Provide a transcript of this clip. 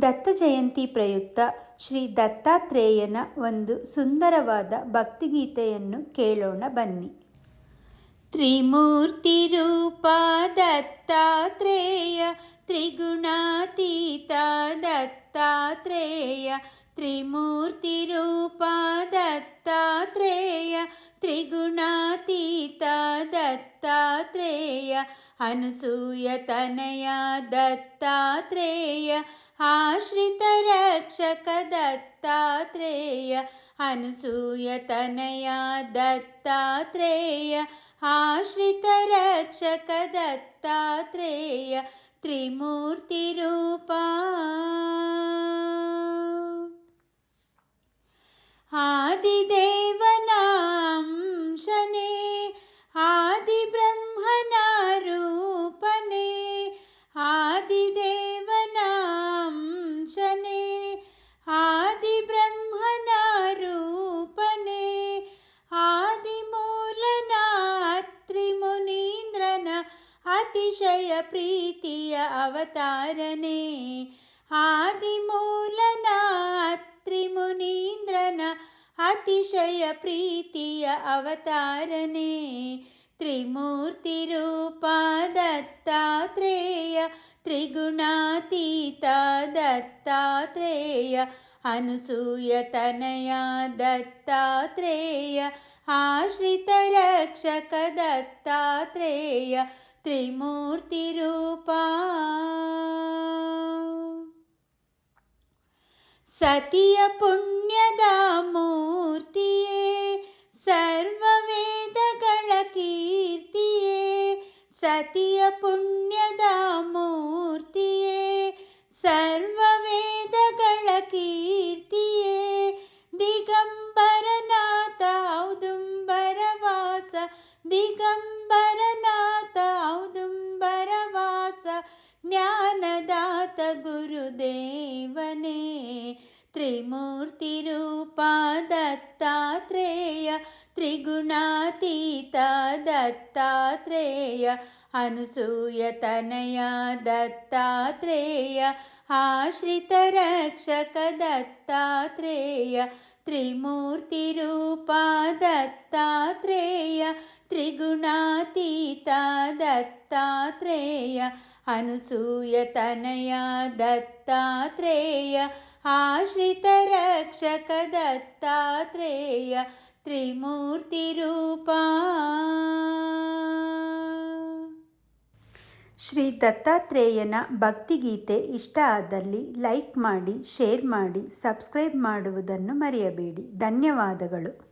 ದತ್ತ ಜಯಂತಿ ಪ್ರಯುಕ್ತ ಶ್ರೀ ದತ್ತಾತ್ರೇಯನ ಒಂದು ಸುಂದರವಾದ ಭಕ್ತಿಗೀತೆಯನ್ನು ಕೇಳೋಣ ಬನ್ನಿ. ತ್ರಿಮೂರ್ತಿ ರೂಪ ದತ್ತಾತ್ರೇಯ, ತ್ರಿಗುಣಾತೀತ ದತ್ತಾತ್ರೇಯ ತ್ರಿಮೂರ್ತಿ ರೂಪ ದತ್ತಾತ್ರೇಯ, ತ್ರಿಗುಣಾತೀತ ದತ್ತಾತ್ರೇಯ, ಅನಸೂಯತನಯ ದತ್ತಾತ್ರೇಯ आश्रितरक्षकदत्तात्रेय अनुसूयतनया दत्तात्रेय आश्रितरक्षकदत्तात्रेय त्रिमूर्तिरूपा। आदिदे ಅತಿಶಯ ಪ್ರೀತಿಯ ಅವತಾರನೇ ಆದಿಮೂಲನ ತ್ರಿಮುನೀಂದ್ರನ ಅತಿಶಯ ಪ್ರೀತಿಯ ಅವತಾರನೇ ತ್ರಿಮೂರ್ತಿ ರೂಪ ದತ್ತಾತ್ರೇಯ ತ್ರಿಗುಣಾತೀತ ದತ್ತಾತ್ರೇಯ ಅನಸೂಯ ತನಯ ದತ್ತಾತ್ರೇಯ ಆಶ್ರಿತ ರಕ್ಷಕ ದತ್ತಾತ್ರೇಯ ತ್ರಿಮೂರ್ತಿ ರೂಪ ಸತಿಯ ಪುಣ್ಯದ ಮೂರ್ತಿಯೇ ಸರ್ವ ವೇದಗಳ ಕೀರ್ತಿಯೇ ಸತಿಯ ಪುಣ್ಯದ ಮೂರ್ತಿಯೇ ಸರ್ವ ವೇದಗಳ ಕೀರ್ತಿಯೇ ದಿಗಂಬರನಾಥ ಔದುಂಬರವಾಸ ದಿಗಂಬರನಾಥ ज्ञानदात गुरुदेवने त्रिमूर्तिरूपा दत्तात्रेय त्रिगुणातीता दत्तात्रेय अनुसूयतनया दत्तात्रेय आश्रितरक्षक दत्तात्रेय त्रिमूर्तिरूपा दत्तात्रेय त्रिगुणातीता दत्तात्रेय ತ್ರಿಗುಣಾತೀತ ತನಯ ದತ್ತಾತ್ರೇಯ, ಆಶ್ರಿತ ರಕ್ಷಕ ದತ್ತಾತ್ರೇಯ, ತ್ರಿಮೂರ್ತಿ ರೂಪ. ಶ್ರೀ ದತ್ತಾತ್ರೇಯನ ಭಕ್ತಿಗೀತೆ ಇಷ್ಟ ಆದಲ್ಲಿ ಲೈಕ್ ಮಾಡಿ, ಶೇರ್ ಮಾಡಿ, ಸಬ್ಸ್ಕ್ರೈಬ್ ಮಾಡುವುದನ್ನು ಮರೆಯಬೇಡಿ. ಧನ್ಯವಾದಗಳು.